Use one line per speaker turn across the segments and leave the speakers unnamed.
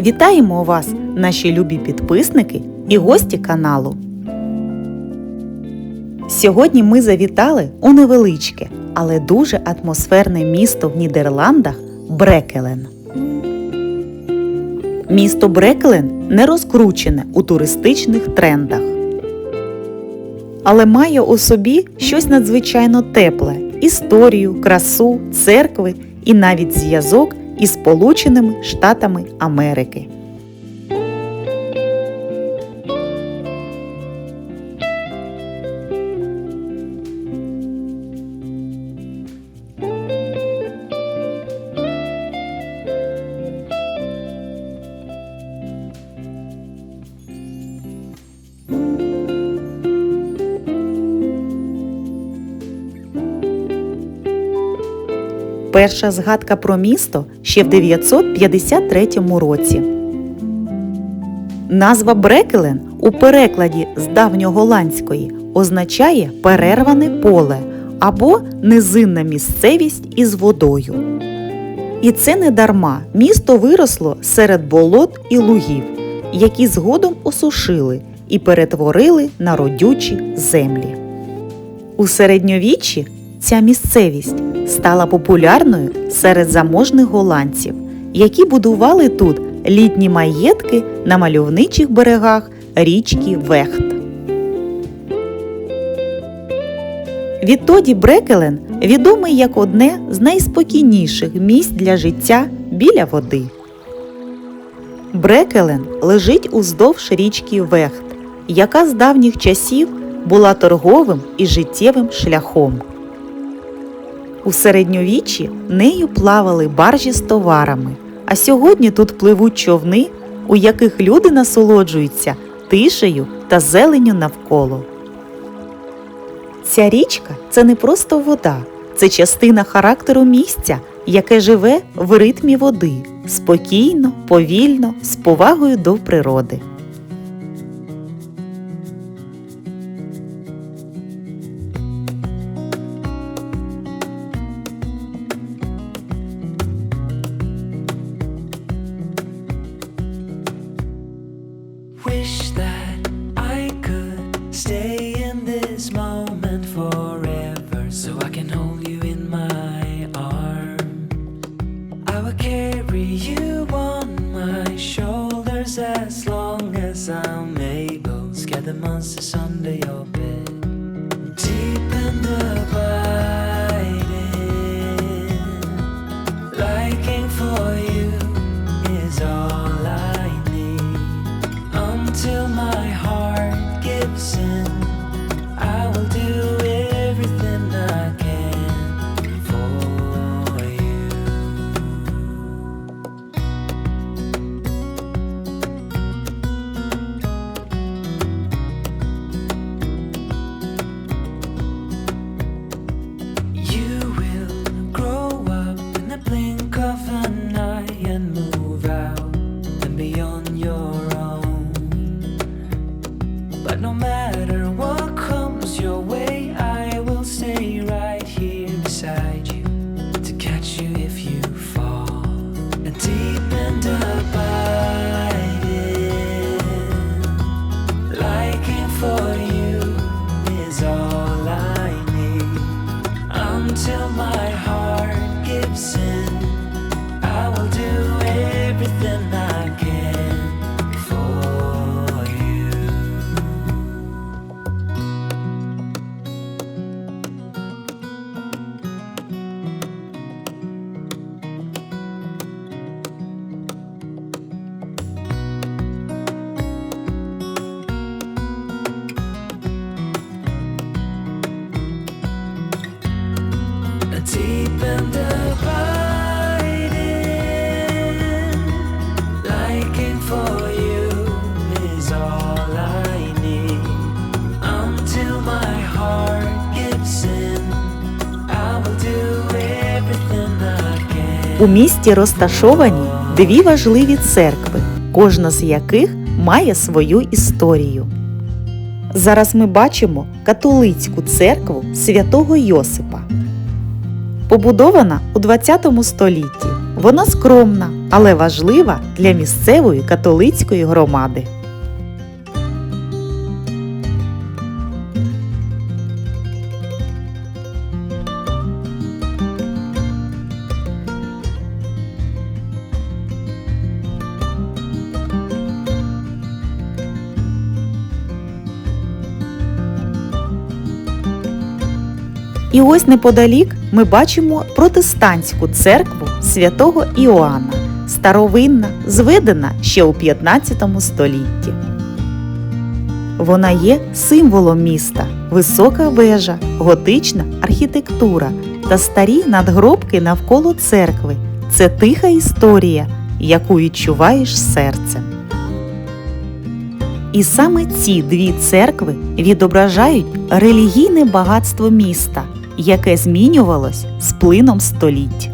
Вітаємо вас, наші любі підписники і гості каналу. Сьогодні ми завітали у невеличке, але дуже атмосферне місто в Нідерландах Брекелен. Місто Брекелен не розкручене у туристичних трендах, але має у собі щось надзвичайно тепле історію, красу, церкви і навіть зв'язок із Сполученими Штатами Америки. Перша згадка про місто ще в 953 році. Назва Брекелен у перекладі з давньоголандської означає перерване поле або низинна місцевість із водою. І це не дарма місто виросло серед болот і лугів, які згодом осушили і перетворили на родючі землі. У середньовіччі ця місцевість стала популярною серед заможних голландців, які будували тут літні маєтки на мальовничих берегах річки Вехт. Відтоді Брекелен відомий як одне з найспокійніших місць для життя біля води. Брекелен лежить уздовж річки Вехт, яка з давніх часів була торговим і життєвим шляхом. У середньовіччі нею плавали баржі з товарами, а сьогодні тут пливуть човни, у яких люди насолоджуються тишею та зеленню навколо. Ця річка це не просто вода, це частина характеру місця, яке живе в ритмі води, спокійно, повільно, з повагою до природи.
Wish that I could stay
У місті розташовані дві важливі церкви, кожна з яких має свою історію. Зараз ми бачимо католицьку церкву святого Йосипа. Побудована у 20 столітті, Вона скромна, але важлива для місцевої католицької громади. І ось неподалік ми бачимо протестантську церкву святого Іоанна, старовинна, зведена ще у 15 столітті. Вона є символом міста, висока вежа, готична архітектура та старі надгробки навколо церкви. Це тиха історія, яку відчуваєш серцем. І саме ці дві церкви відображають релігійне багатство міста, яке змінювалось з плином століть.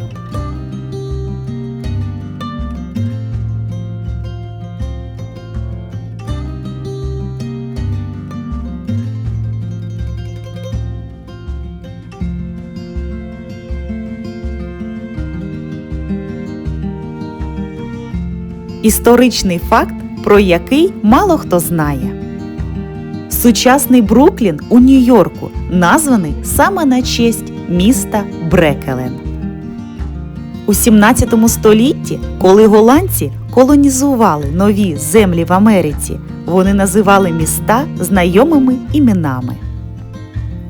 Історичний факт, про який мало хто знає. Сучасний Бруклін у Нью-Йорку названий саме на честь міста Брекелен. У 17 столітті, коли голландці колонізували нові землі в Америці, вони називали міста знайомими іменами.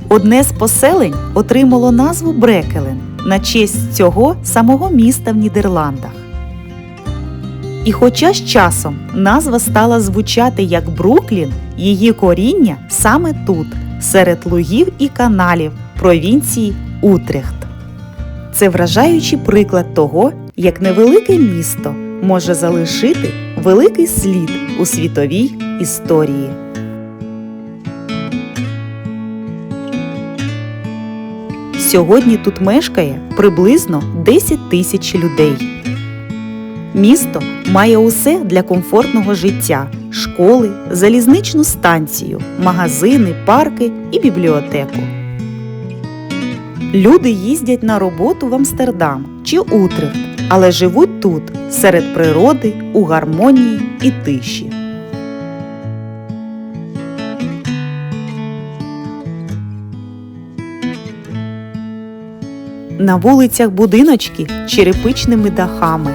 Одне з поселень отримало назву Брекелен на честь цього самого міста в Нідерландах. І хоча з часом назва стала звучати як Бруклін, її коріння саме тут, серед лугів і каналів провінції Утрехт. Це вражаючий приклад того, як невелике місто може залишити великий слід у світовій історії. Сьогодні тут мешкає приблизно 10 тисяч людей. Місто має усе для комфортного життя: школи, залізничну станцію, магазини, парки і бібліотеку. Люди їздять на роботу в Амстердам чи Утрехт, але живуть тут, серед природи, у гармонії і тиші. На вулицях будиночки черепичними дахами,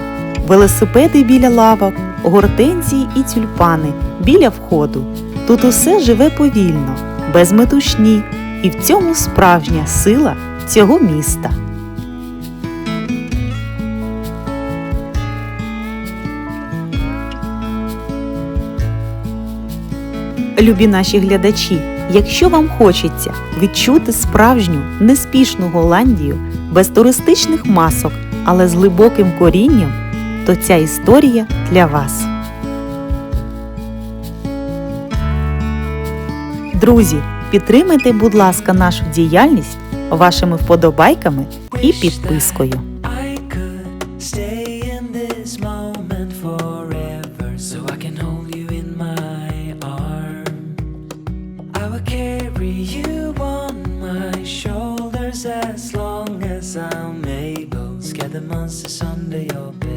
велосипеди біля лавок, гортензії і тюльпани біля входу. Тут усе живе повільно, без метушні, і в цьому справжня сила цього міста. Любі наші глядачі, якщо вам хочеться відчути справжню неспішну Голландію без туристичних масок, але з глибоким корінням, то ця історія для вас. Друзі, підтримайте, будь ласка, нашу діяльність вашими вподобайками і підпискою.
As long as I'm able. Scare the monsters under your bed.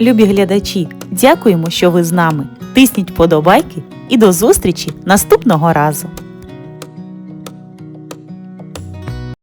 Любі глядачі, дякуємо, що ви з нами. Тисніть вподобайки і до зустрічі наступного разу!